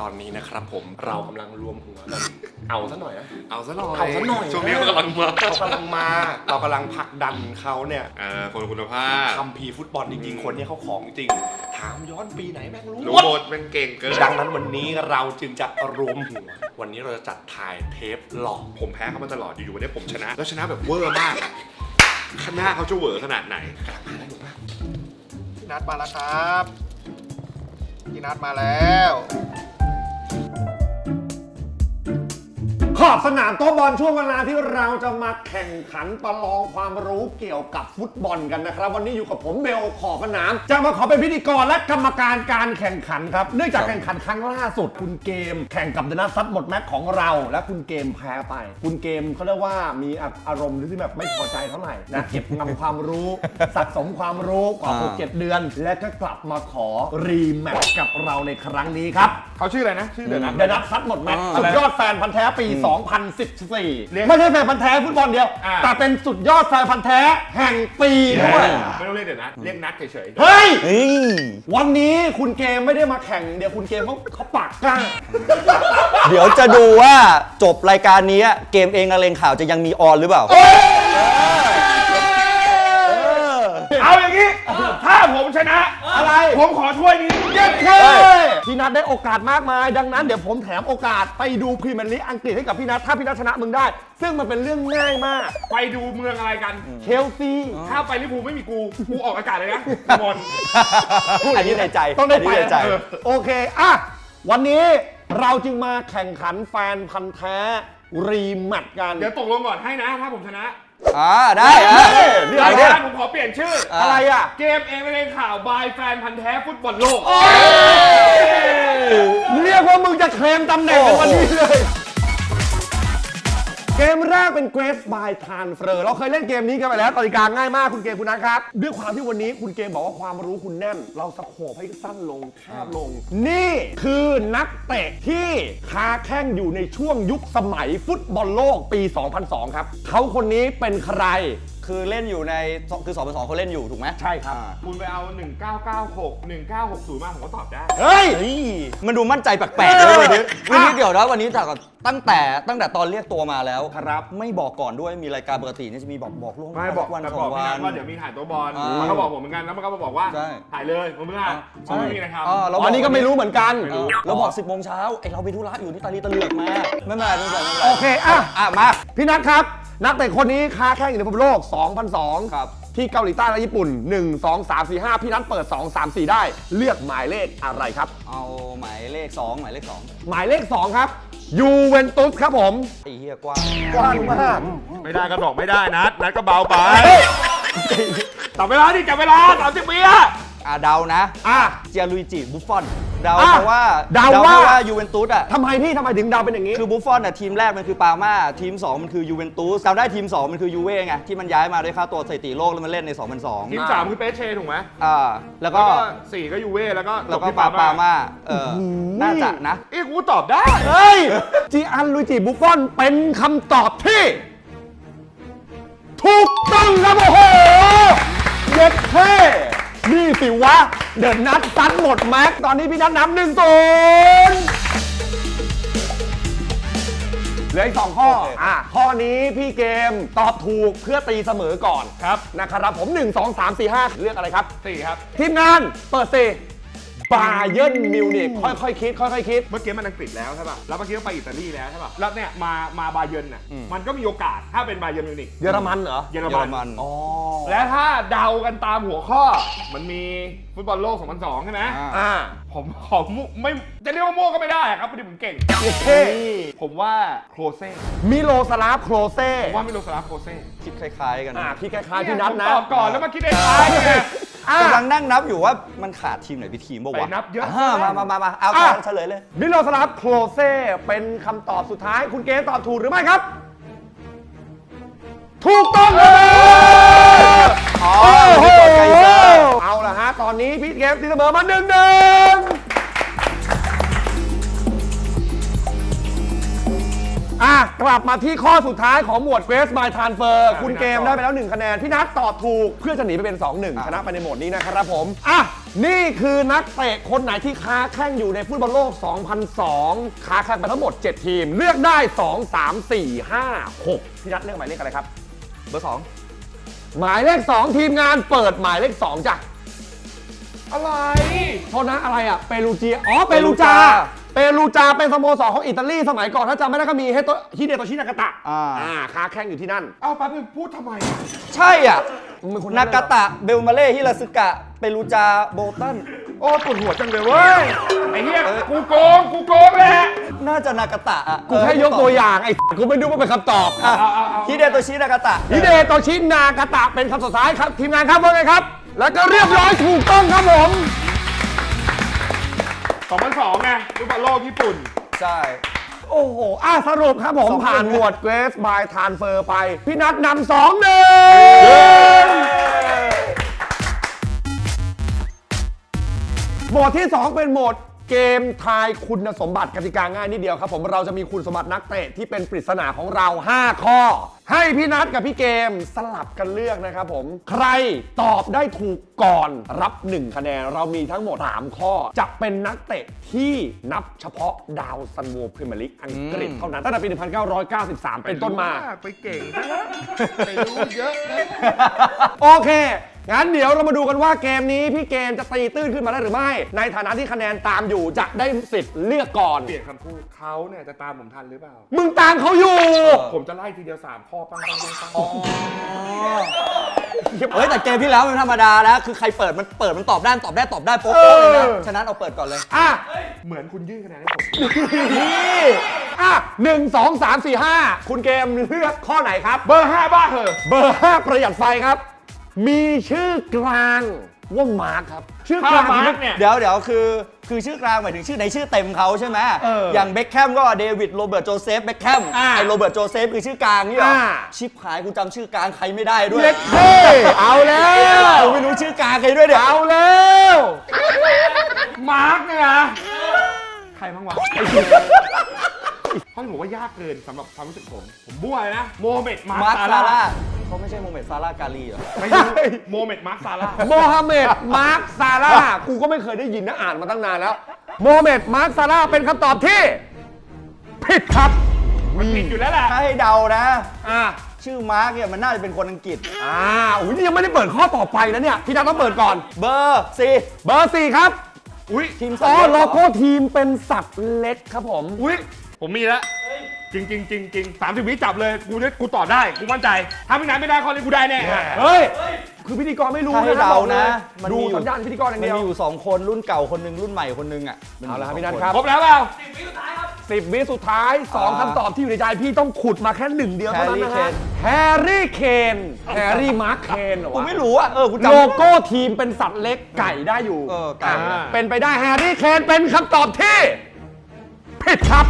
ตอนนี้นะครับ ผมเรากำลังรวมหัวกันเอาซะหน่อยนะ เอาซะหน่อยเอาซะหน่อยช่วงนี้กำลังมาเขากำลังมา เรากำลังผลักดันเขาเนี่ยเออคนคุณภาพทำพีร์ฟุตบอลจริงๆ คนเนี้เขาของจริง ถามย้อนปีไหนแม่งรู้รู้หมด หมดเป็นเก่งเกินดังนั้นวันนี้เราจึงจะรวมหัว วันนี้เราจะจัดถ่ายเทปหลอก ผมแพ้เขามาตลอดอยู่ๆวันนี้ผมชนะ แล้วชนะแบบเวอร์มากอะคณะเขาจะเวอร์ขนาดไหน พี่นัดมาแล้วครับ พี่นัดมาแล้ว ขอบสนามโต๊ะบอลช่วงเวลาที่เราจะมาแข่งขันประลองความรู้เกี่ยวกับฟุตบอลกันนะครับ วันนี้อยู่กับผมเบลขอบสนาม จะมาขอเป็นพิธีกรและกรรมการการแข่งขันครับ เนื่องจากแข่งขันครั้งล่าสุด คุณเกม แข่งกับเดนัสซัดหมดแม็กของเรา และคุณเกมแพ้ไป คุณเกมเขาเรียกว่ามีอารมณ์ที่แบบไม่พอใจเท่าไหร่นะเก็บงำความรู้สะสมความรู้กว่าหกเจ็ดเดือน และก็กลับมาขอรีแมตช์กับเราในครั้งนี้ครับเขาชื่ออะไรนะ ชื่อเดือนนัดเดนัทซัดหมดแม็กซ์สุดยอดแฟนพันธ์แท้ปีเรียก2014 ไม่ใช่แฟนพันธ์แท้ฟุตบอลเดียว อ่า แต่เป็นสุดยอดแฟนพันธ์แท้แห่งปีด้วยไม่ต้องเรียกเดือนนัดเรียกนัดเฉยเฮ้ย เฮ้ยวันนี้คุณเกมไม่ได้มาแข่ง เดี๋ยวคุณเกมเขาเขาปากกล้า เดี๋ยวจะดูว่าจบรายการนี้เกมเองอะเลงข่าวจะยังมีออนหรือเปล่าๆเอา ผมชนะ อะไร ผมขอถ้วยนี้เย้เท่พี่นัทได้โอกาสมากมาย ดังนั้นเดี๋ยวผมแถมโอกาสไปดูพรีเมียร์ลีกอังกฤษให้กับพี่นัทถ้าพี่นัทชนะมึงได้ ซึ่งมันเป็นเรื่องง่ายมาก ไปดูเมืองอะไรกัน เชลซี ถ้าไปลิเวอร์พูลไม่มีกู กูออกอากาศเลยนะมอนอันนี้ในใจต้องได้ไป นนี้ในใจเออโอเค อะ วันนี้เราจึงมาแข่งขันแฟนพันธ์แท้รีแมตช์กัน เดี๋ยวตกลงก่อนให้นะ ถ้าผมชนะ อ่าได้อะเฮ้ยเดี๋ยวรายเดี๋ยวการผมขอเปลี่ยนชื่ออะอะไรอะ เกมเองไม่ได้ข่าวบายแฟนพันธ์แท้ฟุตบอลโลก เรียกว่ามึงจะเคลมตำแหน่งกันวันนี้เลยเก มแรกเป็น Grace by Transfer เราเคยเล่นเกมนี้กันไปแล้วกติกาง่ายมากคุณเกมคุณนะครับ ด้วยความที่วันนี้คุณเกมบอกว่าความรู้คุณแน่น เราสโคบให้สั้นลงแคบลง นี่คือนักเตะที่ค้าแข่งอยู่ในช่วงยุคสมัยฟุตบอลโลกปี 2002 ครับ เขาคนนี้เป็นใคร คือเล่นอยู่ในคือสองเป็นสองเขาเล่นอยู่ถูกไหมใช่ครับ คุณไปเอา 1996 1960 มาผมก็ตอบได้เฮ้ยเฮ้ย มันดูมั่นใจแปลกๆเลยวันนี้วันนี้เดี๋ยวนะวันนี้จากตั้งแต่ตั้งแต่ตอนเรียกตัวมาแล้วครับไม่บอกก่อนด้วยมีรายการปกติเนี่ยจะมีบอกบอกล่วงหไม่น้าบอกวันแต่สบออกงพี่วันันทว่าเดี๋ยวมีถ่ายตัวบอลอ่ามัมันก็บอกผมเหมือนกันแล้วมันก็มาบอกว่าใช่ ถ่ายเลยผมไม่ถ่ายเพราะไม่มีอะไรทำอ่าเราอันนี้ก็ไม่รู้เหมือนกัน เออเราบอก 10โมงเช้าไอเราไปธุระอยู่นี่ตาลีตะเหลือกมาไม่เป็นไรไม่เป็นไรไม่เป็นไรโอเคอะ อะมา พี่นัทครับ นักเตะคนนี้ค้าแข่งอยู่ในฟุตบอลโลก 2002 ครับ ที่เกาหลีใต้และญี่ปุ่น 1 2 3 4 5 พี่นัทเปิด 2 3 4 ได้ เลือกหมายเลขอะไรครับ เอาหมายเลข 2 หมายเลข2หมายเลข 2 ครับยูเวนตุสครับผมไอ้เหี้ยกว้างกว้างมาก ไม่ได้ก็บอกไม่ได้นัดนัดก็เบาไป จับเวลาดิจับเวลาสามสิบวิอะ อะเดานะอะเจียลุยจิบุฟฟอน เดาอะเพราะว่าเดาว่าพระยูเวนตุสอะ ทำไมพี่ทำไมถึงเดาเป็นอย่างนี้ คือบุฟฟอนอะทีมแรกมันคือปาม่าทีม 2 มันคือยูเวนตุสจำได้ทีม 2 มันคือยูเว่ไงที่มันย้ายมาด้วยค่าตัวสถิติโลกแล้วมันเล่นใน2002ทีมสามคือเปเช่ถูกไหมอ่าแล้วแล้วก็ก็สี่ก็ยูเว่แล้วก็แล้วก็จบที่ปาปาม่าม่าเออน่าจะนะ เอ้ยกูตอบได้ เฮ้ย จีอันลุยจิบุฟฟอนเป็นคำตอบที่ ถูกต้องครับโอ้โห เย็ดเท่ นี่สิวะ เดินนัดซัดหมดแม็ก ตอนนี้พี่นัทนำหนึ่งศูนย์เหลืออีกสองข้อโอเคอะ ข้อนี้พี่เกมตอบถูกเพื่อตีเสมอก่อน ครับ นะครับผม 1 2 3 4 5 เลือกอะไรครับสี่ครับ ทีมงานเปิดสิ บาเยิร์นมิวนิกค่อยๆคิดค่อยๆคิด เมื่อกี้มันอังกฤษแล้วใช่ป่ะ แล้วเมื่อกี้ก็ไปอิตาลีแล้วใช่ป่ะ แล้วเนี่ยมา มาบาเยิร์นน่ะ มันก็มีโอกาส ถ้าเป็นบาเยิร์นมิวนิก เยอรมันเหรอ เยอรเยอมัรนมันอ๋อและถ้าเดากันตามหัวข้อ มันมีฟุตบอลโลก 2002 ใช่ไหมอ่า อ่าผมขอมุไม่ จะเรียกว่าโม่ก็ไม่ได้อะครับพอดีผมเก่ง เท่ผมว่าโครเซ่มิโลสลาฟโครเซ่ผมว่าไม่รู้สลาฟโครเซ่คิดคล้ายๆกันอ่านะพี่คล้ายๆพี่นัทนะ ผมตอบก่อนแล้วมาคิดได้ท้ายไง อะ กำลังนั่งนับอยู่ว่ามันขาดทีมไหนไปทีมบ้างวะไปนับเยอะามามามามาเอาอะ เฉลยเลย มิโลสลาฟโครเซ่เป็นคำตอบสุดท้าย คุณเกมตอบถูกหรือไม่ครับ ถูกต้องเลยอ๋อโอ้โหมิโลไกเซอร์ เอาละฮะ ตอนนี้พี่เกมตีเสมอมาหนึ่งหนึ่ง อะกลับมาที่ข้อสุดท้ายของหมวด Grace by Transfer คุณเกมได้ไปแล้ว 1 คะแนน พี่นัทตอบถูกเพื่อจะหนีไปเป็น 2-1 ชนะไปในโหมดนี้นะครับผม อะ นี่คือนักเตะคนไหนที่ค้าแข่งอยู่ในฟุตบอลโลก 2002 ค้าแข่งไปทั้งหมด 7 ทีม เลือกได้ 2 3 4 5 6 พี่นัทเลือกหมายเลขอะไรครับ เบอร์สองหมายเลข 2 ทีมงานเปิดหมายเลข 2จ้ะอะไรโทษนะอะไรอะเปรูเจียอ๋อเปรูจา เปรูจาเป็นสโมสรของอิตาลีสมัยก่อน ถ้าจำไม่ได้ก็มีเฮโตฮิเดโตชินากาตะอ่าอ่าค้าแข่งอยู่ที่นั่น เอาแป๊บนึงพูดทำไมอะใช่อะ มึงเป็นคนนากาตะ เบลมาเล่ ฮิราซึกะ เปรูจา โบตัน โอ้ปวดหัวจังเลยเว้ย ไอ้เหี้ยกูโกงกูโกงแหละน่าจะนากาตะอะกูแค่ยกตัวอย่างไอ้ กูไม่รู้ว่าเป็นคำตอบอะเอาเอาเอาฮิเดโตชินากาตะ ฮิเดโตชินากาตะเป็นคำสุดท้ายครับ ทีมงานครับว่าไงครับ แล้วก็เรียบร้อยถูกต้องครับผม 2002ไงฟุตบอลโลกญี่ปุ่น ใช่ โอ้โหอะสรุปครับผม สองผ่านหนึ่งหมวดเกรสบายทานเฟอร์ไป พี่นัทนำสองหนึ่งโหมดที่ 2 เป็นโหมด เกมทายคุณสมบัติกติกาง่ายนิดเดียวครับ ผมเราจะมีคุณสมบัตินักเตะที่เป็นปริศนาของเรา 5 ข้อ ให้พี่นัทกับพี่เกมสลับกันเลือกนะครับผม ใครตอบได้ถูกก่อนรับ 1 คะแนน เรามีทั้งหมด 3 ข้อ จะเป็นนักเตะที่นับเฉพาะดาวซันโวพรีเมียร์ลีกอังกฤษเท่านั้นตั้งแต่ปี 1993 เป็นต้นมา ไปเก่งนะไปรู้เยอะนะ โอเค งั้นเดี๋ยวเรามาดูกันว่าเกมนี้พี่เกมจะตีตื้นขึ้นมาได้หรือไม่ ในฐานะที่คะแนนตามอยู่จะได้สิทธิ์เลือกก่อน เปลี่ยนคำพูดเขาเนี่ยจะตามผมทันหรือเปล่า มึงตามเขาอยู่ผมจะไล่ทีเดียว3ข้อปังปังปังปังเฮ้ยแต่เกมที่แล้วมันธรรมดาแล้วคือใครเปิดมันเปิดมันตอบได้ตอบได้ตอบได้โป๊ะๆเลยนะเออฉะนั้นเอาเปิดก่อนเลย อะเหมือนคุณยื่นคะแนนให้ผมนี่อะหนึ่งสองสามสี่ห้าคุณเกมเลือกข้อไหนครับ เบอร์5บ้าเหอะเบอร์ห้าประหยัดไฟครับ มีชื่อกลางว่ามาร์คครับ ชื่อกลางถ้ามาร์คเนี่ย เดี๋ยวเดี๋ยวคือคือชื่อกลางหมายถึงชื่อในชื่อเต็มเขาใช่ไหมเออออย่างเบคแคมก็เดวิดโรเบิร์ตโจเซฟเบคแคมอ่าไอโรเบิร์ตโจเซฟคือชื่อกลางนี่เหรออ่า ชิปหายกูจำชื่อกลางใครไม่ได้ด้วยเล็กเท่เอาแล้ว กูไม่รู้ชื่อกลางใครด้วยเดี๋ยว เอาแล้วมาร์กเนี่ยนะใครบ้างวะ เพราะผมว่ายากเกินสำหรับความรู้สึกผม ผมบ้วเลยนะโมเมดมาร์มาร์คคซาซาร่าร่าเขาไม่ใช่โมเมดซาร่ากาลีเหรอ ไม่รู้โมเมดมาร์คซาร่าโมฮัมเหม็ดมาร์คซาร่ากูก็ไม่เคยได้ยินนะอ่านมาตั้งนานแล้วโมฮัมเหม็ดมาร์คซาร่าเป็นคำตอบที่ผิดครับมันผิดอยู่แล้วแหละถ้าให้เดานะ อ่าชื่อมาร์คเนี่ยมันน่าจะเป็นคนอังกฤษ อ่าอุ้ยนี่ยังไม่ได้เปิดข้อต่อไปนะเนี่ยพี่นัทต้องเปิดก่อน เบอร์สี่ เบอร์สี่ครับอุ้ยทีมสัอ๋ตอว์เลี้ยงโลโก้ทีมเป็นสัตว์เล็กครับผม อุ้ย ผมมีแล้วจริงจริงจริงจริงสามสิบวิจับเลย กูได้กูตอบได้ กูมั่นใจ ถ้าไม่นั้นไม่ได้ข้อนี้กูได้แน่ เฮ้ย คือพิธีกรไม่รู้ถ้าให้นะเดาบอกลนะยมันดูมีอยู่สัญญาณพิธีกรอย่างมันเดียวมีอยู่สองคนรุ่นเก่าคนหนึ่งรุ่นใหม่คนหนึงอะมันมีเอาละครับสงพี่นัทนครับครบแล้วเปล่าสิบวิสุดท้ายสองอ่าคำตอบที่อยู่ในใจพี่ต้องขุดมาแค่หนึ่งเดียวเท่านั้นนะฮะแฮร์รี่เคนแฮร์รี่มาร์คเคนเหรอกูวะไม่รู้อะเออกูจำ โลโก้ทีมเป็นสัตว์เล็กไก่ได้อยู่เออไก่ อ่าเป็นไปได้แฮร์รี่เคนเป็นคำตอบที่ผิดครับ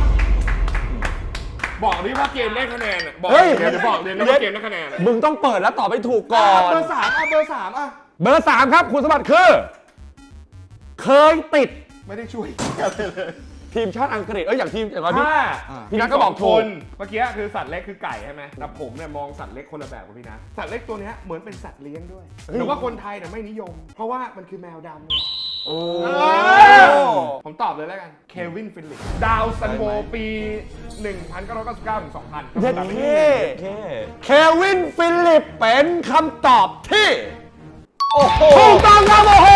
บอกดิว่าเกมได้คะแนนอะบอกเฮ้ย เดี๋ยวจะบอกเลยนะว่าเกมได้คะแนนอะมึงต้องเปิดแล้วตอบให้ถูกก่อน เบอร์สามอะเบอร์สามอะ เบอร์สามครับ คุณสมบัติคือ เคยติดไม่ได้ช่วยทีมชาติอังกฤษ เอ้ย อย่างทีมอย่างพี่ถ้าพี่นัทก็บอกคถูกนเมื่อกี้คือสัตว์เล็กคือไก่ใช่ไหมแต่ผมเนี่ยมองสัตว์เล็กคนละแบบกับพี่นะสัตว์เล็กตัวเนี้ยเหมือนเป็นสัตว์เลี้ยงด้วยแต่ว่าคนไทยเนี่ยไม่นิยม เพราะว่ามันคือแมวดำเนี่ย โอ้ผมตอบเลยแล้วกัน เควินฟิลิปดาวซันโวปี 1999ถึง2000เย็ดจำไม่เคได้โอเคเควินฟิลิปเป็นคำตอบที่โอ้โหถูกต้องครับโอ้โห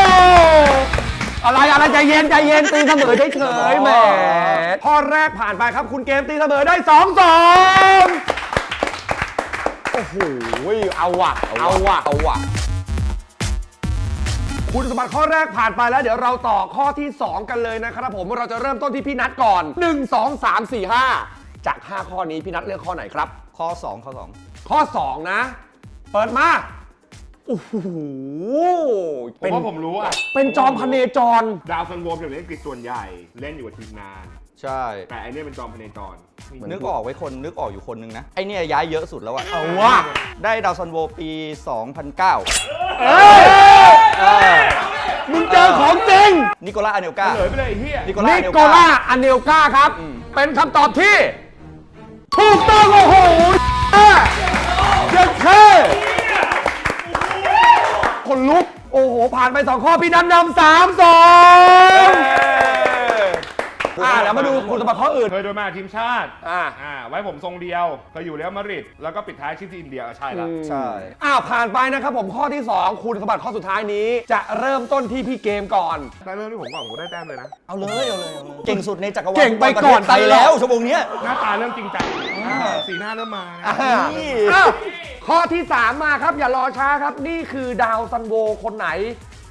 อะไรอะไรใจเย็นใจเย็นตีเสมอเฉยๆแหมข้อแรกผ่านไปครับคุณเกมตีเสมอได้2อสองโอ้โหเอาว่ะเอาว่ะเอาว่ะ คุณสมบัติข้อแรกผ่านไปแล้ว เดี๋ยวเราต่อข้อที่ 2 กันเลยนะครับผมเราจะเริ่มต้นที่พี่นัทก่อน 1 2 3 4 5 จาก 5 ข้อนี้พี่นัทเลือกข้อไหนครับ ข้อ 2 ข้อ2ข้อ 2 นะ เปิดมาโอ้โหผมว่าผมรู้อะเป็นจอมพเนจร ดาวซันโวเป็นเล่นอังกฤษส่วนใหญ่ เล่นอยู่กับทีมนาน ใช่ แต่อันนี้เป็นจอมพเนจร นึกออกไว้คนนึกออกอยู่คนนึงนะ ไอเนี่ยย้ายเยอะสุดแล้วอะเอาว่ะ ได้ดาวซันโวปี 2009 มึงเจอของจริง นิโคล่าอาเนลกาเหลยไปเลยไอ้เหี้ยนิโคล่านิอาเนลโคกา ล่าอันเนลกาครับอืมเป็นคำตอบที่ ถูกต้องโอ้โหเจ็ดเคคนลุก โอ้โห ผ่านไปสองข้อ พี่นัทนำสามสอง อ่าเดี๋ยวมาดูคุณสมบัติข้ออื่น เคยโดนมาทีมชาติอ่า อ่า ไว้ผมทรงเดียวเคยอยู่เรอัลมาดริดแล้วก็ปิดท้ายที่ที่อินเดียใช่แล้วใช่ อ้าวผ่านไปนะครับผมข้อที่ 2 คุณสมบัติข้อสุดท้ายนี้ จะเริ่มต้นที่พี่เกมก่อนแต่เรื่องที่ผมก่อนผมได้แต้มเลยนะ เอาเลยเอาเลยเอาเลย เก่งสุดในจักรวาลเก่งไปก่อนประเทศไทยแล้ว ชั่วโมงเนี้ย หน้าตาเริ่มจริงจังสีหน้าเริ่มมานะอ่าอ้าวข้อที่ 3 มาครับอย่ารอช้าครับ นี่คือดาวซันโวคนไหน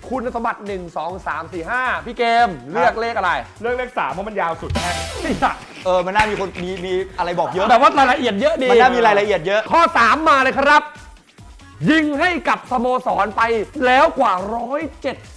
คุณสมบัติ 1 2 3 4 5 พี่เกมเลือกเลขอะไรเรื่องเลขสามเพราะมันยาวสุดแค่พี่สัตว์เออมันน่ามีคนมีมีอะไรบอกเยอะแบบว่ารายละเอียดเยอะดี มันน่ามีรายละเอียดเยอะ ข้อ 3 มาเลยครับ ยิงให้กับสโมสรไปแล้วกว่า 170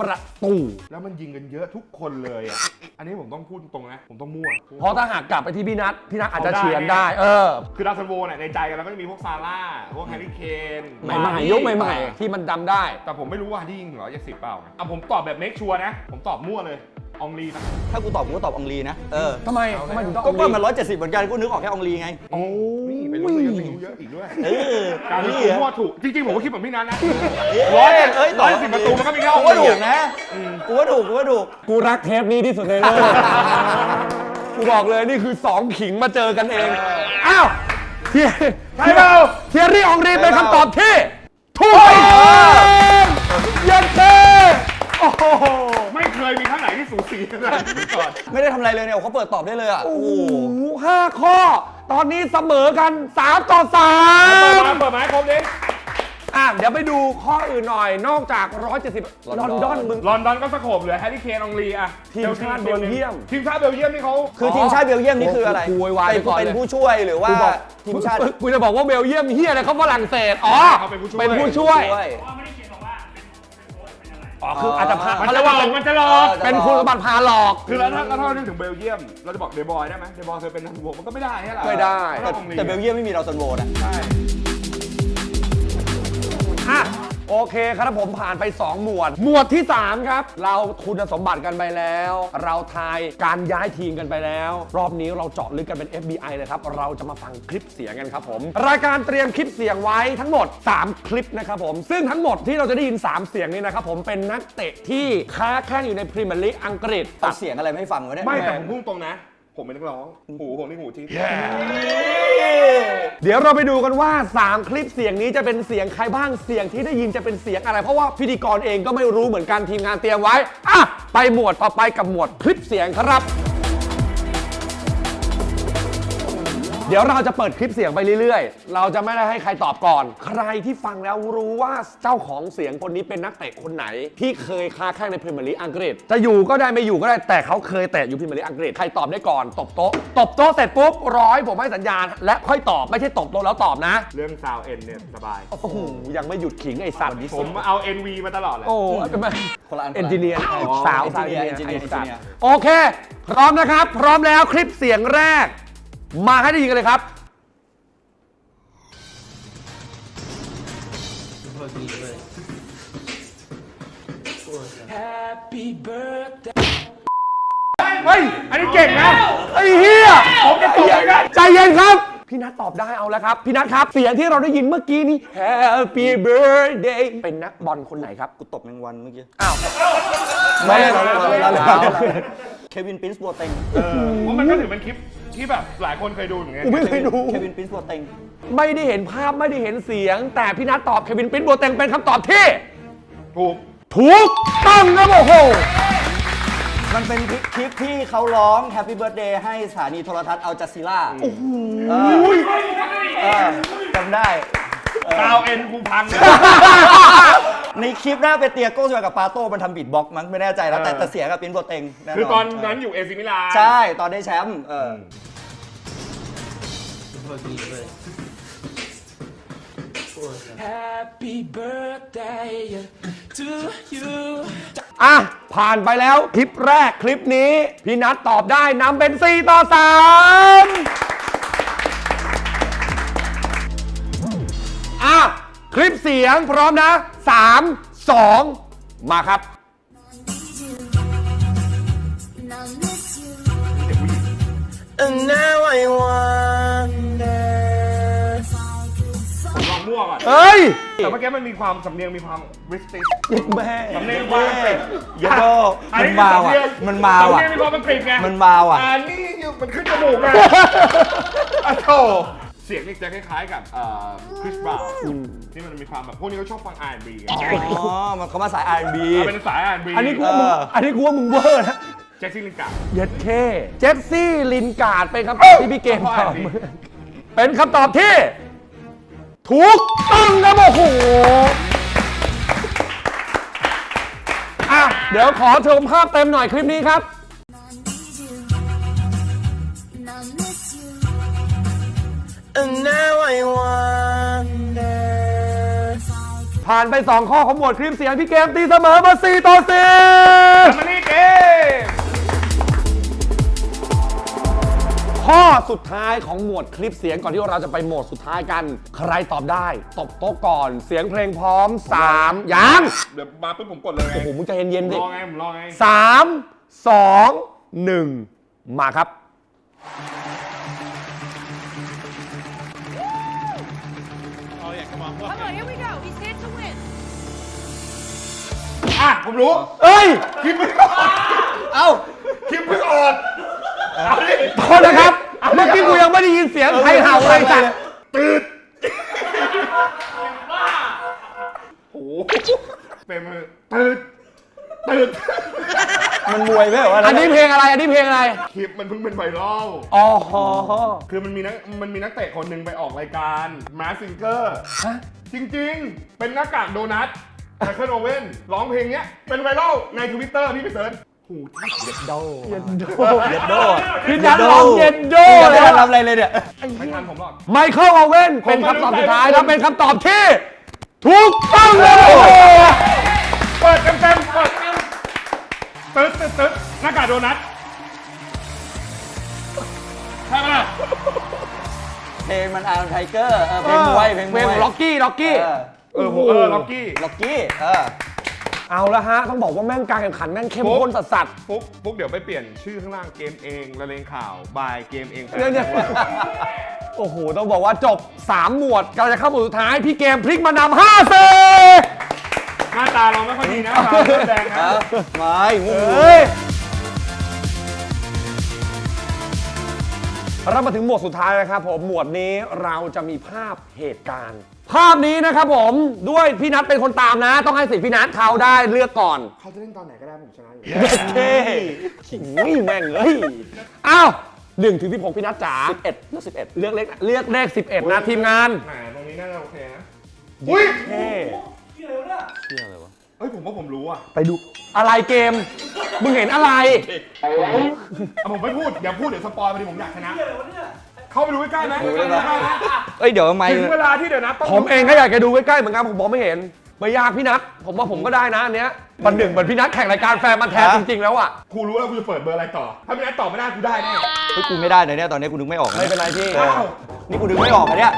ประตู แล้วมันยิงกันเยอะทุกคนเลยอะ อันนี้ผมต้องพูดตรงนะ ผมต้องมั่ว เพราะถ้าหากกลับไปที่พี่นัทพี่นัทอาจจะเอาได้เฉือนได้ เออ คือดาวซันโวเนี่ยในใจกันแล้วก็จะมีพวกซาร่า พวกแฮร์รี่เคนใหม่ๆยกใหม่ๆ ที่มันดำได้ แต่ผมไม่รู้ว่าที่ยิงถึงร้อยเจ็ดสิบเปล่าไงอะผมตอบแบบเมคชัวร์นะ ผมตอบมั่วเลยอองลีนะถ้ากูตอบกูก็ตอบองลีนะ เออทำไมทำไมถึงต้องก็เอาก็ดีมันร้อยเจ็ดสิบเหมือนกัน กูนึกออกแค่องลีไง โอ้นี่ไปรู้เยอะไปรู้เย อะอีกด้วยเออการที่นี่ผมอะมั่วถูกจริงๆผมก็คิดเหมือนพี่นัทนะเอ้ยเอ้ยร้อยสิบประตูมันก็มีแค่อกูองก็ลีถูกอะนะกูก็ถูกกูก็ถูกกูรักเทปนี้ที่สุดในโลกกูบอกเลยนี่คือสองขิงมาเจอกันเองอ้าวเทียใช่เปล่าเทียรี่อองรีเป็นคำตอบที่ถูกต้องเยันเต้โอ้โหไม่เคยมีครั้งไหนที่สูสีขนาดนี้ก่อนไม่ได้ทำอะไรเลยเนี่ยเขาเปิดตอบได้เลยอะโอ้โอ้โหโหห้าข้อ ตอนนี้เสมอกัน 3 ต่อเปิดมา3เปิดมาให้ครบดิอะเดี๋ยวไปดูข้ออื่นหน่อยนอกจาก 170ลอนดอนมึง ลอนดอนก็สโคบเหลือแฮร์รี่เคนอองลีอะทีมชาติเบลเยียม ทีมชาติเบลเยียมนี่เขา คือทีมชาติเบลเยียมนี่คืออะไรกูโวยวายเป็นไปก่อนเลย เป็นผู้ช่วยหรือว่ากูบอกทีมชาติกูกูจะบอกว่าเบลเยียมเฮียอะไรเขาฝรั่งเศสอ๋อเขาเป็นผู้ช่วย เป็นผู้ช่วยช่วย อ๋อคืออาจจะพามันเขาจะเรียกหลว่าอกเป็นมันจะหลอก เป็นคุณสมบัติพาหลอก คือแล้วถ้าแล้วถ้าเรานึกถึงเบลเยียม เราจะบอกเดบอยได้ไหมเดบอยเคยเป็นนักบวกมันก็ไม่ได้ใช่ไหมไม่ได้แต่แต่เบลเยียมไม่มีเราซันโวนะใช่อะ โอเคครับผมผ่านไป 2 หมวด หมวดที่ 3 ครับ เราคุณสมบัติกันไปแล้ว เราทายการย้ายทีมกันไปแล้ว รอบนี้เราเจาะลึกกันเป็น FBI เลยครับ เราจะมาฟังคลิปเสียงกันครับผม รายการเตรียมคลิปเสียงไว้ทั้งหมด 3 คลิปนะครับผม ซึ่งทั้งหมดที่เราจะได้ยิน 3 เสียงนี้นะครับผมเป็นนักเตะที่ค้าแข่งอยู่ในพรีเมียร์ลีกอังกฤษ ตัดเสียงอะไรไม่ให้ฟังวะเนี่ย ไม่แต่ผมพูดตรงนะ ผมเป็นนักร้อง หูผมนี่หูทิพย์เดี๋ยวเราไปดูกันว่า 3 คลิปเสียงนี้จะเป็นเสียงใครบ้างเสียงที่ได้ยินจะเป็นเสียงอะไร เพราะว่าพิธีกรเองก็ไม่รู้เหมือนกันทีมงานเตรียมไว้อะไปหมวดต่อไปกับหมวดคลิปเสียงครับ เดี๋ยวเราจะเปิดคลิปเสียงไปเรื่อยๆ เราจะไม่ได้ให้ใครตอบก่อน ใครที่ฟังแล้วรู้ว่าเจ้าของเสียงคนนี้เป็นนักเตะคนไหน ที่เคยค้าแข่งในพรีเมียร์ลีกอังกฤษ จะอยู่ก็ได้ไม่อยู่ก็ได้แต่เขาเคยแตะอยู่พรีเมียร์ลีกอังกฤษใครตอบได้ก่อนตบโต๊ะตบโต๊ะเสร็จปุ๊บร้อยผมให้สัญญาณ และค่อยตอบไม่ใช่ตบโต๊ะแล้วตอบนะเรื่องซาวเอ็นเนี่ยสบาย โอ้โหยังไม่หยุดขิงไอ้สัตว์ผมเอา NV มาตลอดเลย โอ้ทำไมคนละอันเอนจิเนียร์สาวสาว engineer เอนจิเนียร์ engineer ไอ้สัตว์โอเค พร้อมนะครับ พร้อมแล้วคลิปเสียงแรก มาให้ได้ยินกันเลยครับเฮ้ย อันนี้เก่งนะไอ้เฮียผมจะตอบไม่ได้ใจเย็นครับ พี่นัทตอบได้เอาแล้วครับ พี่นัทครับ เสียงที่เราได้ยินเมื่อกี้นี้ Happy Birthday เป็นนักบอลคนไหนครับ กูตบแมงวันเมื่อกี้ อ้าว ไม่ไม่เราเราเราเล่นเราเราเราเล่นเควินปรินซ์บัวเต็งเออเพราะมันก็ถือเป็นคลิป ที่แบบหลายคนเคยดูเหมือนกันกูไม่เคยดู เควินปรินซ์บัวเต็งไม่ได้เห็นภาพไม่ได้เห็นเสียง แต่พี่นัทตอบเควินปรินซ์โบเต็งเป็นคำตอบที่ ถูกถูกต้องครับโอ้โห มันเป็นคลิปที่เขาร้อง Happy Birthday ให้สถานีโทรทัศน์อัลจ z ซีล่าโอ้โหจำได้ ซาวเอ็นกูพังเลย ในคลิปหน้าเป็นเตียโก้ชวยกับปาโต้มันทำบีทบ็อกซ์มั้งไม่แน่ใจแล้ว แต่เออแต่เสียงกับปรินซ์บัวเต็งแน่นอนคือตอนนั้นอยู่เอซิมิลานใช่ตอนได้แชมป์เอออะ ผ่านไปแล้วคลิปแรกคลิปนี้ พี่นัทตอบได้นำเป็น 4 ต่อ 3 คลิปเสียงพร้อมนะ 3 2 มาครับ And I miss you. ผมลองมั่วก่อน เอ้ยแต่เมื่อกี้มันมีความสำเนียงมีความริสติสแม่สำเนียงความอังกฤษเยโดมันมาว่ะ มันมาว่ะ สำเนียงมีความอังกฤษไงมันมาว่ะ อันนี้อยู่มันขึ้นจมูกไงอะโธ่เสียงนี่จะคล้ายๆกับคริสบราวที่มันมีความแบบพวกนี้เขาชอบฟัง R&B ไงอ๋อมันเขามาสาย R&B เอาเป็นสาย R&B อันนี้กูว่ามึงเอออันนี้กูว่ามึงเวอร์นะแจ็คซี่ลิงการ์ดเย็ดเคเจสซี่ลินการ์ดเป็นคำตอบที่พี่เกมตอบมาเป็นคำตอบที่ถูกต้องครับโอ้โหอะเดี๋ยวขอชมภาพเต็มหน่อยคลิปนี้ครับ And now I wonder ผ่านไป 2 ข้อของหมวดคลิปเสียงพี่เกมตีเสมอมา 4 ต่อมานี่เกม4ข้อสุดท้ายของหมวดคลิปเสียงก่อนที่เราจะไปโหมดสุดท้ายกัน ใครตอบได้ตบโต๊ะก่อนเสียงเพลงพร้อม 3 ยัง เดี๋ยวมาปุ๊บผมกดเลยไงโอ้โห มึงใจเย็นๆรดิอไงผมรอไง สามสองหนึ่งมาครับ Come อะผมรู้เอ้ยคลิปเพิ่งออกเอ้าคลิปเพิ่งออกเอาดิโทษนะครับ เมื่อกี้กูยังไม่ได้ยินเสียงใครเห่าเลยจัดโอ้โหเป็นมือตื่นตื่นมันมวยไหมเหรอวะอันนี้เพลงอะไร อันนี้เพลงอะไร คลิปมันเพิ่งเป็นไวรัล อ๋อฮอคือมันมีนักมันมีนักเตะคนหนึ่งไปออกรายการมาซิงเกอร์จริง ๆ เป็นหน้ากากโดนัท ไมเคิลโอเว่นร้องเพลงเนี้ยเป็นไวรัลในทวิตเตอร์พี่ไปเสิร์ชหูที่เด็ดเย็ดโดพี่นัทร้องเย็นโดไม่เลได้ยทำอะไรเลยเนี่ยไม่ทันผมหรอกไมเคิลโอเว่นเป็นคำตอบสุดท้ายแล้วเป็นคำตอบที่ถูกต้องเลยเปิดเต็มเต็มๆเปิดตึ๊ดตึ๊ดตึ๊ดหน้ากากโดนัทใช่ไหมล่ะเพลงมันอาร์ไทเกอร์เพลงมวยเพลงมเพลวยงล็อกกี้ล็อกกี้ เออเออผมเออล็อกกี้ล็อกกี้เออเอาละฮะ ต้องบอกว่าแม่งการแข่งขันแม่งเข้มข้นสัสสัสปุ๊บปุ๊บเดี๋ยวไปเปลี่ยนชื่อข้างล่างเกมเองละเลงข่าวบายเกมเองๆเนี่ยเนี่ยโอ้โห ต้องบอกว่าจบ 3 หมวดกำลังจะเข้าหมวดสุดท้าย พี่เกมพลิกมานำห้าเซหน้าตาเราไม่ค่อยดีนะตาเริ่มแดงนะไม่งูเฮ้ยเรามาถึงหมวดสุดท้ายนะครับผมหมวดนี้เราจะมีภาพเหตุการณ์ ภาพนี้นะครับผมด้วยพี่นัทเป็นคนตามนะ ต้องให้สิทธิ์พี่นัทเขาได้เลือกก่อนเขาจะเล่นตอนไหนก็ได้ผมชนะอยู่เท่โอ้ยแม่งเอ้ยอ้าวหนึ่งถึงสิบหกพี่นัทจ๋าเอ็ดเลือกสิบเอ็ดเลือกเลขเลือกเลขสิบเอ็ดนะทีมงานแหมตรงนี้น่าจะโอเคนะอุ้ยเท่เชื่ออะไรวะเฮ้ยผมว่าผมรู้อะไปดูอะไรเกม มึงเห็นอะไรอะผมไม่พูดอย่าพูดเดี๋ยวสปอยไปดิผมอยากชนะเข้าไปดูใกล้ๆไหม ใกล้ๆนะเอ้ยเดี๋ยวไม่ถึงเวลาที่เดี๋ยวนะต้องผมเองก็อยากจะดูใกล้ๆเหมือนกันผมมองไม่เห็นไม่ยากพี่นัทผมว่าผมก็ได้นะอันเนี้ยวันหนึ่งเหมือนพี่นัทแข่งรายการแฟนมันธุ์แท้จริงๆแล้วอะกูรู้แล้วกูจะเปิดเบอร์อะไรต่อ ถ้าไม่ได้ตอบไม่ได้กูได้แน่เฮ้ยกูไม่ได้เลยเนี่ยตอนนี้กูนึกไม่ออกไม่เป็นไรพี่อ้าวนี่กูนึกไม่ออกอะเนี่ย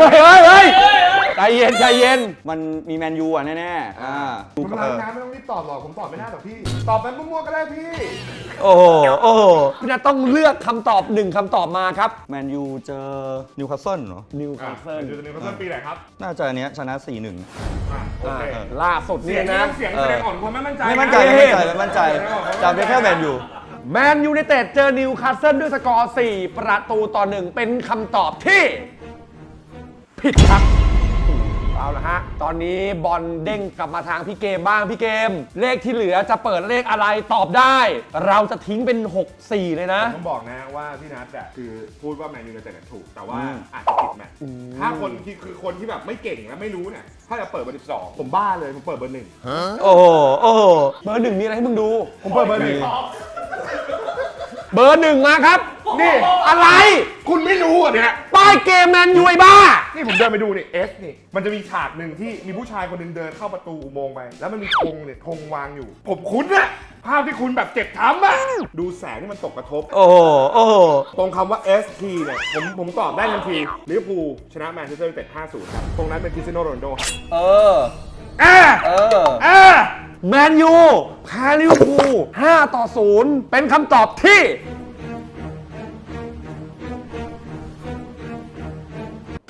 เฮ้ยเฮ้ยเฮ้ย ใจเย็นใจเย็น มันมีแมนยูอะแน่ๆอ่าผมล้างน้ำไม่ต้องรีบตอบหรอก ผมตอบไม่ได้หรอกพี่ ตอบไปมั่วๆก็ได้พี่ โอ้โหโอ้โหพี่นัทต้องเลือกคำตอบหนึ่งคำตอบมาครับแมนยูเจอนิวคาสเซิลเหรอ นิวอะคาสเซิลเดี๋ยวจะนึกว่าต้นปีไหนครับ น่าจะอันเนี้ยชนะ 4-1 อะโอเคล่าสุดเสีนี่ยงนะนะ เสียงแสดงออกความไม่มั่นใจไม่มั่นใจะไม่มั่นใจไม่มั่นใจจำได้แค่แมนยู แมนยูไนเต็ดเจอนิวคาสเซิลด้วยสกอร์ 4 ประตูต่อหนึ่งเป็นคำตอบที่ ผิดครับ เอาละฮะ ตอนนี้บอลเด้งกลับมาทางพี่เกมบ้างพี่เกม เลขที่เหลือจะเปิดเลขอะไรตอบได้ เราจะทิ้งเป็น 6 4 เลยนะผมบอกนะว่าพี่นัทอะคือพูดว่าแมนยูไนเต็ดอะถูก แต่ว่าอาจจะผิดแมตช์ถ้าคนที่คือคนที่แบบไม่เก่งและไม่รู้เนี่ยถ้าจะเปิดเบอร์สิบสองผมบ้าเลยผมเปิดเบอร์หนึ่งโอ้โหโอ้โหเบอร์หนึ่งมีอะไรให้มึงดู ผมเปิดเบอร์หนึ่ง เบอร์หนึ่งมาครับ นี่อะไร คุณไม่รู้อะเนี่ยป้ายเกมแมนยูไอ้บ้า นี่ผมเดินไปดูนี่เอสนี่ มันจะมีฉากหนึ่งที่มีผู้ชายคนหนึงเดินเข้าประตูอุโมงค์ไป แล้วมันมีธงเนี่ยธงวางอยู่ ผมคุ้นอะภาพที่คุณแบบเจ็บช้ำอะดูแสงที่มันตกกระทบ โอ้โหโอ้โหตรงคำว่า ST เนี่ยผมผมตอบได้ทันทีลิเวอร์พูลชนะแมนเชสเตอร์ยูไนเต็ด 5-0 ครับ ตรงนั้นเป็นคริสเตียโนโรนัลโดครับเออ อ่าเออ อ่า แมนยูแพ้ลิเวอร์พูล5ต่อ 0 เป็นคำตอบที่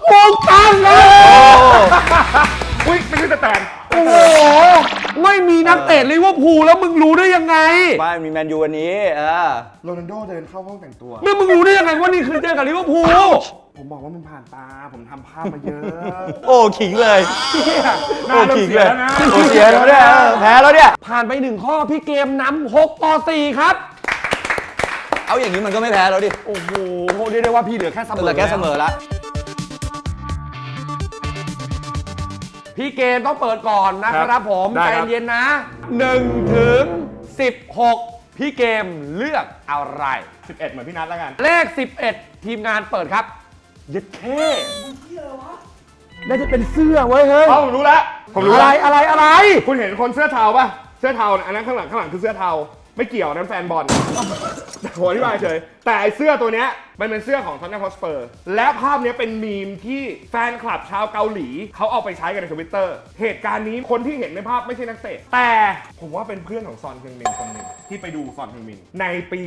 ถูกต้องเลยอุ้ยไม่ใช่แต่แตนโอ้โห ไม่มีนักเตะลิเวอร์พูลแล้วมึงรู้ได้ยังไงบ้านมีแมนยูวันนี้เออโรนัลโดเดินเข้าห้องแต่งตัว เมื่อมึงรู้ได้ยังไงว่านี่คือเจอกับลิเวอร์พูล ผมบอกว่ามันผ่านตา ผมทำภาพมาเยอะโอ้ขิงเลยหน้าเริ่มขิงเสียแล้วนะโอ้เสียแล้วเนี่ยเออแพ้แล้วเนี่ยผ่านไปหนึ่งข้อพี่เกมนำหกต่อสี่ครับ เอาอย่างนี้มันก็ไม่แพ้แล้วดิโอ้โหเรียกได้ว่าพี่เหลือแค่เสมอเหลือแค่เสมอละพี่เกมต้องเปิดก่อนนะคครัรับบผมได้ใจครับเย็นๆนะ1ถึง16 พี่เกมเลือกอะไร 11 เหมือนพี่นัทแล้วกัน เลข 11 ทีมงานเปิดครับ ยึดเท่น่าจะเป็นเสื้อเว้ยเฮ้ยเอ้าผมรู้แล้วผมรู้อะไรแล้วอะไรอะไร คุณเห็นคนเสื้อเทาป่ะ เสื้อเทาน่ะอันนั้นข้างหลังข้างหลังคือเสื้อเทา ไม่เกี่ยวนั้นแฟนบอล ผมอธิบายเฉย แต่ไอเสื้อตัวเนี้ยมันเป็นเสื้อของทอนนัมฮอสเปอร์ และภาพเนี้ยเป็นมีมที่แฟนคลับชาวเกาหลี เขาเอาไปใช้กันในทวิตเตอร์ เหตุการณ์นี้คนที่เห็นในภาพไม่ใช่นักเตะ แต่ผมว่าเป็นเพื่อนของซอนเฮงมินคนหนึ่งที่ไปดูซอนเฮงมิน ในปี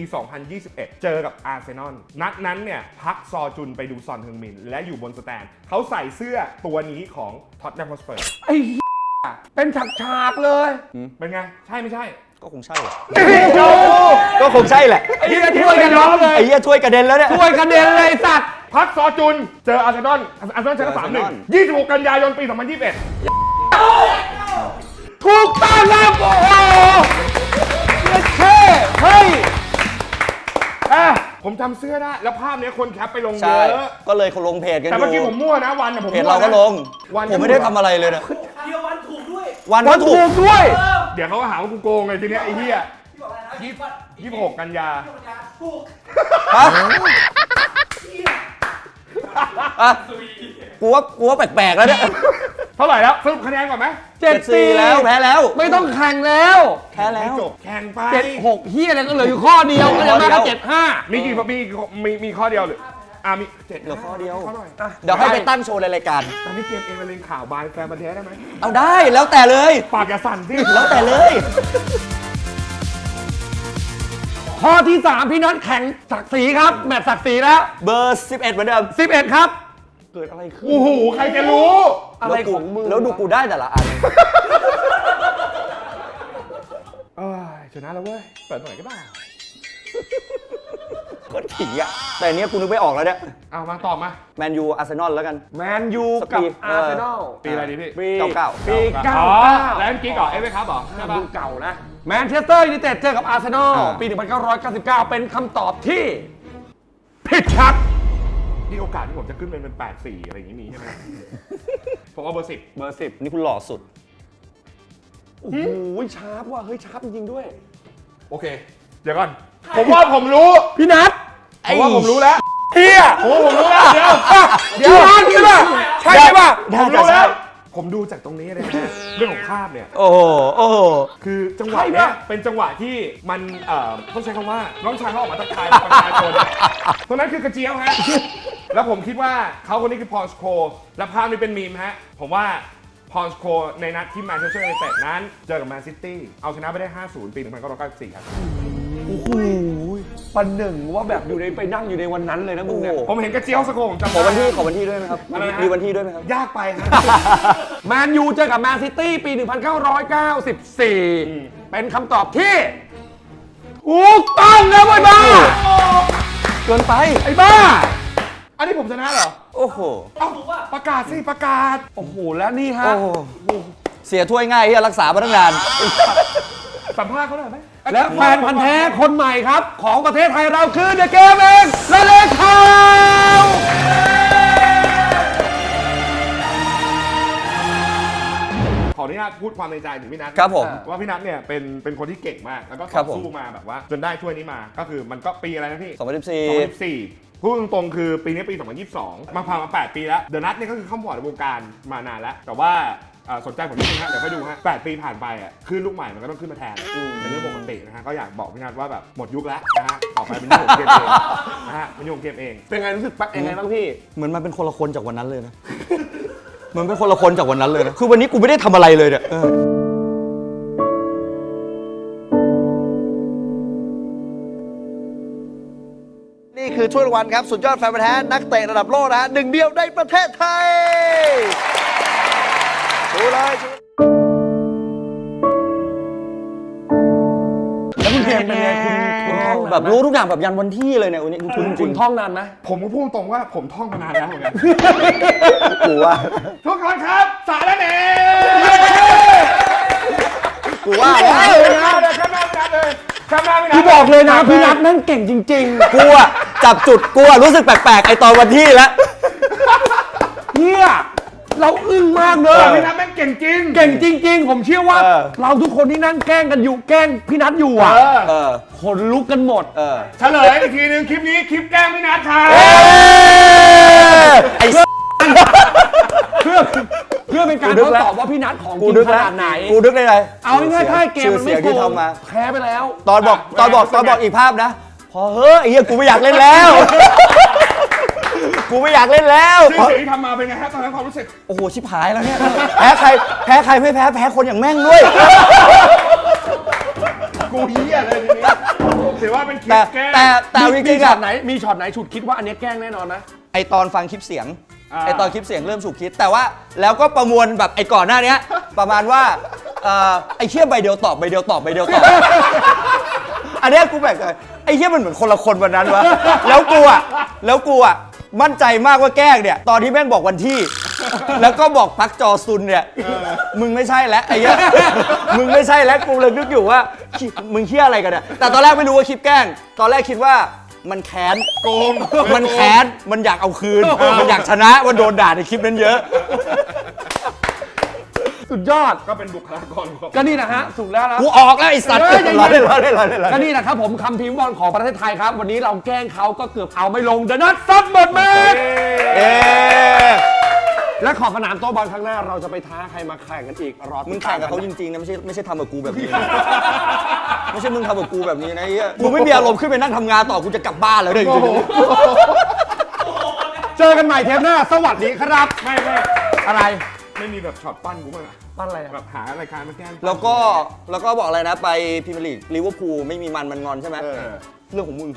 2021 เจอกับอาร์เซนอล นัดนั้นเนี่ยพักซอจุนไปดูซอนเฮงมิน และอยู่บนสแตนเขาใส่เสื้อตัวนี้ของท็อตแนมฮอสเปอร์ ไอ้เหี้ยเป็นฉากๆเลย เป็นไง ใช่ไม่ใช่ ก็คงใช่แหละก็คงใช่แหละไอ้เหี้ยช่วยกันร้องเลย ไอ้เหี้ยถ้วยกระเด็นแล้วเนี่ยช่วยกันเด็นเลยสัตว์ พักซอจุน เจออาร์เซนอลอาร์เซนอลชนะเจอสามอาร์หเซนึ่นงอลยี่สิบหกกันยายนปี2021ถูกต้องครับโอ้โหเย็ดเท่เฮ้ยอะผมจำเสื้อได้ แล้วภาพเนี้ยคนแคปไปลงเยใช่ อะ ก็เลยเขาลงเพจกันอแต่ยู่เมื่อกี้ผมมั่วนะวันน่ะผมเพจมั่วเราก็นะลง วันผมไม่ได้ทำอะไรเลยนะ เดียววันถูกด้วย วันวัก็นถูถูกกด้วย เดี๋ยวเขาก็หาว่ากูโกงไงทีเนี้ยไอ้เหี้ยยี่ยี่สิบหกกันยาถูกฮะอะกูว่ากูว่าแปลกๆแล้วเนี่ยเท่าไหร่แล้วสรุปคะแนนก่อนไหมเจ็ดสี่แล้วแพ้แล้วไม่ต้องแข่งแล้วแพ้แล้ไม่วจบแข่งไปเจ็ดหกเฮียอะไรก็เหลืออยู่ข้อเดียวก็จะมาข้อเดีก็ยวเจ็ดห้ามีกี่มีมีมีข้อเดียวหรือ อะมีเจ็ดเหลือข้อเดียวข้อหน่อยเดี๋ยวให้ไปตั้งโชว์ในรายการตอนนี้เกมเองมันเล่นข่าวบายแฟนมาแท้ได้ไหมเอาได้แล้วแต่เลย ปากอย่าสั่นสิแล้วแต่เลย ข้อที่สามพี่น็อตแข่งศักดิ์ศรีครับ แมตช์ศักดิ์ศรีแล้ว เบอร์ 11 เหมือนเดิมสิบเอ็ดครับ เกิดอะไรขึ้น โอ้โหใครจะรู้ อะไรของมึง แล้วดูกูได้แต่ละอัน เอ้ยชนะแล้วเว้ย เปิดหน่อยก็ได้โคตรขิงอะแต่อันเนี้ยกูนึกไม่ออกแล้วเนี่ยเอามาตอบมา แมนยูอาร์เซนอลแล้วกัน แมนยูสกับปีดอาร์เซนอลปีอะไรดีพี่ปีเก้าเก้า ปีเก้าอ๋อเก้าแล้วเมื่อกี้ก่อนเอฟเอครับเหรอใช่ปะ ดูเก่านะ แมนเชสเตอร์ยูไนเต็ดเจอกับอาร์เซนอลอ่า ปี 1999 เป็นคำตอบที่ผิดครับ นี่โอกาสที่ผมจะขึ้นเป็นเป็นแปดสี่อะไรอย่างนี้มีใช่ไหม ผมเอาเบอร์สิบเบอร์สิบนี่คุณหล่อสุด โอ้โหชาร์ปว่ะ เฮ้ย ชาร์ปจริงๆด้วย โอเค เดี๋ยวก่อน ผมว่าผมรู้พี่นัทผมว่าผมรู้แล้วเฮียผมว่าผมรู้แล้วเดี๋ยวเดี๋ยวใช่ป่ะใช่ป่ะผมรู้แล้ว ผมดูจากตรงนี้เลยนะเรื่องของภาพเนี่ย โอ้โหโอ้โหคือจังหวะเนี้ยเป็นจังหวะที่มันเอ่อต้องใช้คำว่าน้องชายเขาออกมาทักทายประชาชนตรงนั้นคือกระเจียวฮะแล้วผมคิดว่าเขาคนนี้คือพอลสโคและภาพนี้เป็นมีมฮะผมว่าพอลสโคในนัดที่แมนเชสเตอร์ยูไนเต็ดนั้น เจอกับแมนซิตี้เอาชนะไปได้ 5-0 ปี 1994 ครับโอ้โห ปันหนึ่งว่าแบบอยู่ในไปนั่งอยู่ในวันนั้นเลยนะมึงเนี่ยโอ้โหผมเห็นกระเจียวสโคผมจำขอได้วันที่ขอวันที่ด้วยไหมครับ อะไรนะ มีวันที่ด้วยไหมครับ ยากไปฮะ แมนยูเจอกับแมนซิตี้ปี 1994 เป็นคำตอบที่ถูกต้องนะเว้ยบ้า เกินไป ไอ้บ้า อันนี้ผมชนะเหรอ โอ้โห เอ้าประกาศสิประกาศ โอ้โห แล้วนี่ฮะ โอ้โห เสียถ้วยง่ายที่รักษามาตั้งนาน สัมภาษณ์เขาหน่อยไหมและแฟนพันธ์แท้คนใหม่ครับ ของประเทศไทยเราคือเดอะเกมเองและเลขข่าวขออนุญาตพูดความในใจถึงพี่นัทครับผมว่าพี่นัทเนี่ยเป็นเป็นคนที่เก่งมาก แล้วก็ครัต่บอผม สู้มาแบบว่า จนได้ถ้วยนี้มา ก็คือมันก็ปีอะไรนะพี่ 2014 2014พูดตรงๆคือปีนี้ปี 2022 มาผ่านมา 8 ปีแล้ว เดอะนัทเนี่ยก็คือเข้ามาในวงการมานานแล้ว แต่ว่าเอ่อสนใจผมนิดนึงฮะเดี๋ยวไปดูฮะ8ปีผ่านไปอะขึ้นลูกใหม่มันก็ต้องขึ้นมาแทนเป็นเรื่องปกตินะฮะก็อยากบอกพี่นัทว่าแบบหมดยุคแล้วนะฮะต่อไปเป็นยุคของเกมเองนะฮะเป็นยุคของเกมเอง เป็นไงรู้สึกปะยังไงบ้างพี่เหมือนมันเป็นคนละคนจากวันนั้นเลยนะ เหมือนเป็นคนละคนจากวันนั้นเลยนะ คือวันนี้กูไม่ได้ทำอะไรเลยเนี่ยเออนี่คือถ้วยรางวัลครับ สุดยอดแฟนพันธุ์แท้นักเตะระดับโลกนะฮะหนึ่งเดียวในประเทศไทย ดูเลยชูเป็นไงคุณคุณท่องนานไหมแบบรู้ทุกอย่างแบบยันวันที่เลยเนี่ยวันนี้คุณคุจริณงท่องนานไหมผมก็พูดตรงว่าผมท่องมานานแล้วเหมือนกันกูว่าทุกคนครับสารแหน่กูว่าข้ามหน้าเลยข้ามหน้าไม่นัดเลยข้ามหน้าไม่นัดพี่บอกเลยนะพี่นัทนั่นเก่งจริงกูอะจับจุดกูอะรู้สึกแปลกๆไอตอนวันที่แล้ว ๆเฮีย เราอึ้งมากเลเอยอพี่นัทแม่งเก่งจริง เก่งจริง ๆ ผมเชื่อว่า เออ เราทุกคนที่นั่งแกล้งกันอยู่แกล้งพี่นัทอยู่อะเออเออขนลุกกันหมด เออเฉลยอีกทีนึงคลิปนี้คลิปแกล้งพี่นัทครับไอ้ เพื่อเพื่อเป็นการกูนึทกดแล้ว สอบว่าพี่นัทของจกูริงนึกขแล้วนาดไหน กูนึกได้เลยเอาง่ายๆถ้าเกมชื่อมันเสีไม่ยงโกที่งทำมา แพ้ไปแล้ว ตอนบอกตอนบอกตอนบอกอีกภาพนะ พอเฮ้ยไอ้เหี้ยกูไม่อยากเล่นแล้ว กูไม่อยากเล่นแล้วชื่อเสียงที่ทำมาเป็นไงครับตอนนั้นความรู้สึก โอ้โห ชิบหายแล้วเนี่ย แพ้ใคร แพ้ใครไม่แพ้ แพ้คนอย่างแม่งด้วย กูเฮียเลยทีนี้ถือว่าเป็นคลิแต่ปแกล้งแต่แต่มีจริงมีๆช็ออะตไหนมีช็อตไหนฉุดคิดว่าอันเนี้ยแกล้งแน่นอนไหมไอตอนฟังคลิปเสียง อ่า ไอตอนคลิปเสียงเริ่มฉุกคิด แต่ว่าแล้วก็ประมวลแบบไอก่อนหน้าเนี้ย ประมาณว่าเอ่อไอเชี่ยใบเดียวตอบใบเดียวตอบใบเดียวตอบ อันเนี้ยกูแปลกใจไอเชี่ยมันเหมือนคนละคนวันนั้นวะ แล้วกูอะแล้วกูอะ มั่นใจมากว่าแกล้งเนี่ย ตอนที่แม่งบอกวันที่ แล้วก็บอกพักจอซุนเนี่ยมึงไม่ใช่แล้วไอ้เหี้ยมึงไม่ใช่แล้วกูเลยนึกอยู่ว่าคิมึงเชี่ยอะไรกันเนี่ยแต่ตอนแรกไม่รู้ว่าคลิปแกล้ง ตอนแรกคิดว่ามันแค้นโกงมันแค้นมันอยากเอาคืน มันอยากชนะมันโดนด่าในคลิปนั้นเยอะ สุดยอด ก็เป็นบุคลากรของก็นี่นะฮะสุดแล้วนะ กูออกแล้วไอ้สัตว์เอ้ยใจเย็นรอเล่นรอเล่นรอเล่นรอก็เล่นนี่นะครับผมคำพิมพ์บอลของประเทศไทยครับ วันนี้เราแกล้งเขาก็เกือบเอาไม่ลงเดนัทซัดหมดแมตช์เอ๊ะและขอบสนามโต๊ะบอลข้างหน้าเราจะไปท้าใครมาแข่งกันอีกรอติดตมึงแข่งกับเขาจริงๆนะไม่ใช่ไม่ใช่ทำกับกูแบบนี้นะไม่ใช่มึงทำกับกูแบบนี้นะไอ้เหี้ยกูไม่มีอารมณ์ขึ้นไปนั่งทำงานต่อกูจะกลับบ้านแล้วเลยจริงเจอกันใหม่เทปหน้า สวัสดีครับ ไม่ไม่ อะไร ไม่มีแบบช็อตปั้นกูมั้างอะปั้นอะไรอะแบบหารายการมาแกล้งๆแล้วก็แล้วก็บอกอะไรนะไปพรีเมียร์ลีกลิเวอร์พูลไม่มีมันมันงอนใช่ไหมเออ เรื่องของมึง